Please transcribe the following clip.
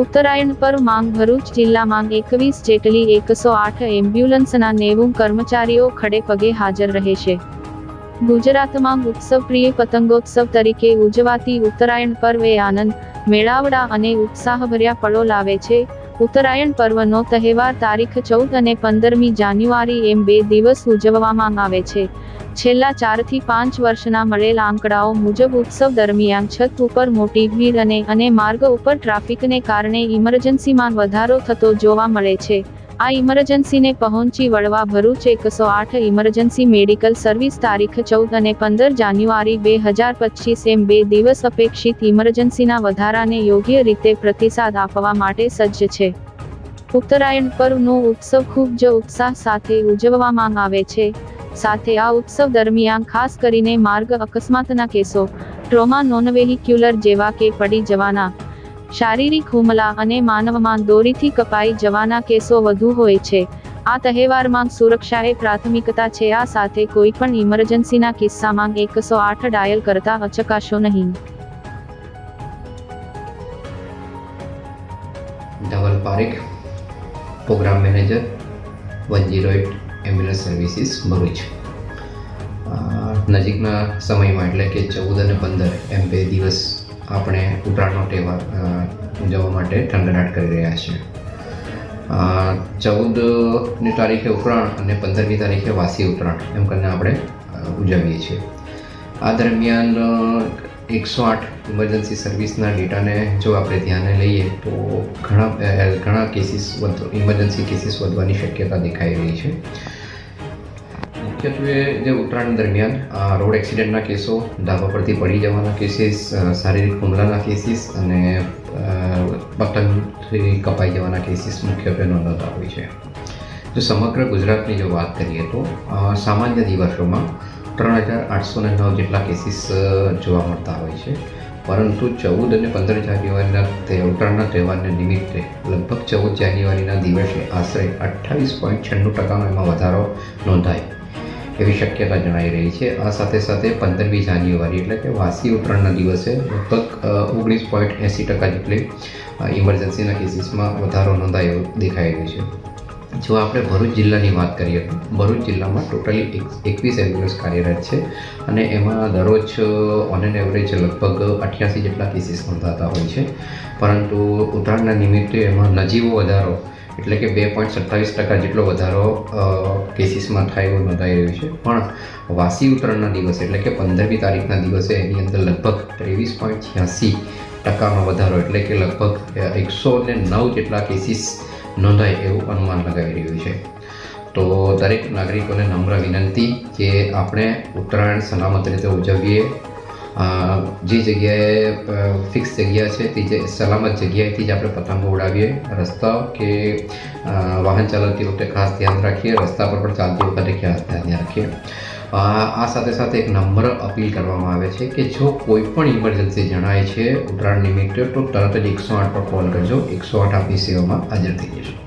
ઉત્તરાયણ પર માંગ ભરૂચ જિલ્લામાં એકવીસ જેટલી એકસો આઠ એમ્બ્યુલન્સના નેવું કર્મચારીઓ ખડે પગે હાજર રહેશે ગુજરાતમાં ઉત્સવપ્રિય પતંગોત્સવ તરીકે ઉજવાતી ઉત્તરાયણ પર્વે આનંદ, મેળાવડા અને ઉત્સાહભર્યા પળો લાવે છે. ઉત્તરાયણ પર્વનો તહેવાર તારીખ ચૌદ અને પંદરમી જાન્યુઆરી એમ બે દિવસ ઉજવવામાં આવે છે. છેલ્લા ચારથી પાંચ વર્ષના મળેલ આંકડાઓ મુજબ ઉત્સવ દરમિયાન છત ઉપર મોટી ભીડ અને અને માર્ગ ઉપર ટ્રાફિકને કારણે ઇમરજન્સીમાં વધારો થતો જોવા મળે છે. આ ઇમરજન્સીને પહોંચી વળવા ભરૂચ એકસો આઠ ઇમરજન્સી મેડિકલ સર્વિસ તારીખ ચૌદ અને પંદર જાન્યુઆરી બે હજાર પચીસ એમ બે દિવસ અપેક્ષિત ઇમરજન્સીના વધારાને યોગ્ય રીતે પ્રતિસાદ આપવા માટે સજ્જ છે. ઉત્તરાયણ પર્વનો ઉત્સવ ખૂબ જ ઉત્સાહ સાથે ઉજવવામાં આવે છે. સાથે આ ઉત્સવ દરમિયાન ખાસ કરીને માર્ગ અકસ્માતના કેસો, ટ્રોમા નોન વેહિક્યુલર જેવા કે પડી જવાના શારીરિક હુમલા અને માનવમાં દોરીથી કપાઈ જવાના કેસો વધુ હોય છે. આ તહેવારમાં એ પ્રાથમિકતા છે. આ સાથે કોઈ પણ ઇમરજન્સીના કિસ્સામાં એકસો આઠ ડાયલ કરતા અચકાશો નહીં. Dhaval Parekh, programme manager one zero eight ambulance services, Bharuch. નજીકના સમયમાં એટલે કે ચૌદ અને પંદર એમ બે દિવસ આપણે ઉત્તરાયણનો તહેવાર ઉજવવા માટે ઠંડનાટ કરી રહ્યા છીએ ચૌદની તારીખે ઉત્તરાયણ અને પંદરમી તારીખે વાસી ઉત્તરાયણ, એમ કરીને આપણે ઉજવીએ છીએ. આ દરમિયાન એકસો આઠ ઇમરજન્સી સર્વિસના ડેટાને જો આપણે ધ્યાને લઈએ, તો ઘણા ઘણા કેસીસ વધ ઇમરજન્સી કેસીસ વધવાની શક્યતા દેખાઈ રહી છે. મુખ્યત્વે જે ઉત્તરાયણ દરમિયાન રોડ એક્સિડન્ટના કેસો, ધાબા પરથી પડી જવાના કેસીસ શારીરિક હુમલાના કેસીસ અને પતંગથી કપાઈ જવાના કેસીસ મુખ્યત્વે નોંધાતા હોય છે. જો સમગ્ર ગુજરાતની જો વાત કરીએ તો સામાન્ય દિવસોમાં ત્રણ હજાર આઠસો ને નવ જેટલા કેસીસ જોવા મળતા હોય છે. પરંતુ ચૌદ અને પંદર જાન્યુઆરીના ઉત્તરાયણના તહેવારને નિમિત્તે લગભગ ચૌદ જાન્યુઆરીના દિવસે આશરે અઠ્ઠાવીસ પોઈન્ટ છન્નું ટકાનો એમાં વધારો નોંધાય. એવી શક્યતા જણાઈ રહી છે. આ સાથે સાથે પંદરમી જાન્યુઆરી એટલે કે વાસી ઉત્તરાયણના દિવસે લગભગ ઓગણીસ પોઈન્ટ એંસી ટકા જેટલી ઇમરજન્સીના કેસીસમાં વધારો નોંધાયો દેખાઈ રહ્યો છે. જો આપણે ભરૂચ જિલ્લાની વાત કરીએ તો ભરૂચ જિલ્લામાં ટોટલી એક, એકવીસ એમ્બ્યુલન્સ કાર્યરત છે અને એમાં દરરોજ ઓન એન એવરેજ લગભગ અઠ્યાસી જેટલા કેસીસ નોંધાતા હોય છે. પરંતુ ઉત્તરાયણના નિમિત્તે એમાં નજીવો વધારો એટલે કે બે પોઈન્ટ સત્તાવીસ ટકા જેટલો વધારો કેસીસમાં થાય એવું નોંધાઈ રહ્યો છે. પણ વાસી ઉત્તરાયણના દિવસે, એટલે કે પંદરમી તારીખના દિવસે, એની અંદર લગભગ ત્રેવીસ પોઈન્ટ છ્યાસી ટકાનો વધારો, એટલે કે લગભગ એકસો ને નવ જેટલા કેસીસ નોંધાય એવું અનુમાન લગાવી રહ્યું છે. તો દરેક નાગરિકોને નમ્ર વિનંતી કે આપણે ઉત્તરાયણ સલામત રીતે ઉજવીએ જે જગ્યાએ ફિક્સ જગ્યા છે, તે જે સલામત જગ્યાએથી જ આપણે પતંગો ઉડાવીએ. રસ્તા કે વાહન ચલાવતી વખતે ખાસ ધ્યાન રાખીએ. રસ્તા પર પણ ચાલતી વખતે ખાસ ધ્યાન રાખીએ. આ સાથે સાથે એક નમ્ર અપીલ કરવામાં આવે છે કે જો કોઈ પણ ઇમરજન્સી જણાય છે ઉત્તરાયણ નિમિત્તે, તો તરત જ એકસો આઠ પર કોલ કરજો. એકસો આઠ આપની સેવામાં હાજર થઈ જશે